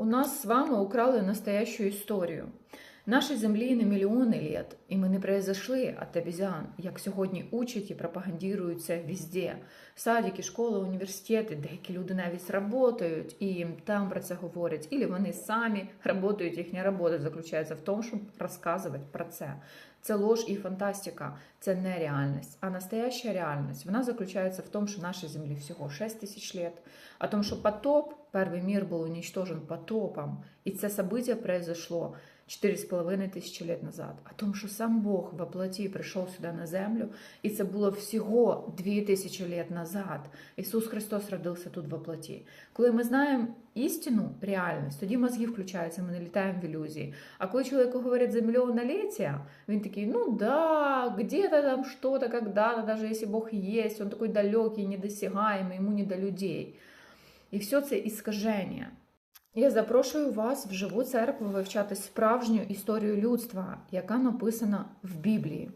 У нас з вами украли настоящую історію. Нашій землі не мільйони літ, і ми не произошли от обезьян, як сьогодні учать і пропагандіруються везде. Садики, школи, університети, деякі люди навіть працюють і їм там про це говорять, і вони самі працюють, їхня робота заключається в тому, щоб розказувати про це. Це ложь і фантастика, це не реальність. А настоящая реальність вона заключається в тому, що нашій землі всього 6 тисяч лет, о том, что потоп, первый мир был уничтожен потопом, и це событие произошло 4,5 тисячі лет назад, о том, що сам Бог во плоті прийшов сюди на землю, і це було всього 2 тисячі лет назад. Ісус Христос родився тут во плоті. Коли ми знаємо істину, реальність, тоді мозги включаються, ми не літаємо в ілюзії. А коли чоловіку говорять за мільйоноліття, він такий, ну да, где-то там что-то, когда-то, даже если Бог есть, он такой далекий, недосягаемый, ему не до людей. І все це іскаження. Я запрошую вас в живу церкву вивчати справжню історію людства, яка написана в Біблії.